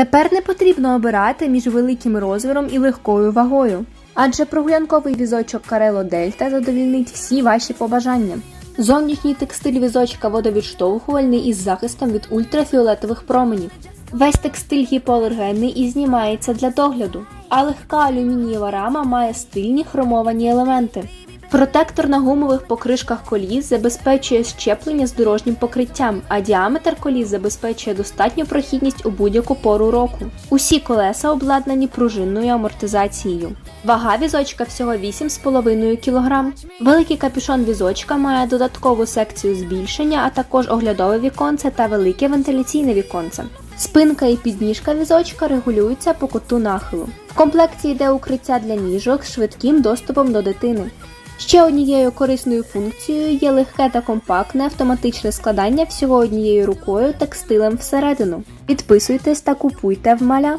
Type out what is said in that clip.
Тепер не потрібно обирати між великим розміром і легкою вагою, адже прогулянковий візочок Карело Дельта задовільнить всі ваші побажання. Зовнішній текстиль візочка водовідштовхувальний із захистом від ультрафіолетових променів. Весь текстиль гіпоалергенний і знімається для догляду, а легка алюмінієва рама має стильні хромовані елементи. Протектор на гумових покришках коліс забезпечує щеплення з дорожнім покриттям, а діаметр коліс забезпечує достатню прохідність у будь-яку пору року. Усі колеса обладнані пружинною амортизацією. Вага візочка всього 8,5 кг. Великий капюшон візочка має додаткову секцію збільшення, а також оглядове віконце та велике вентиляційне віконце. Спинка і підніжка візочка регулюються по куту нахилу. В комплекті йде укриття для ніжок з швидким доступом до дитини. Ще однією корисною функцією є легке та компактне автоматичне складання всього однією рукою текстилем всередину. Підписуйтесь та купуйте в маля.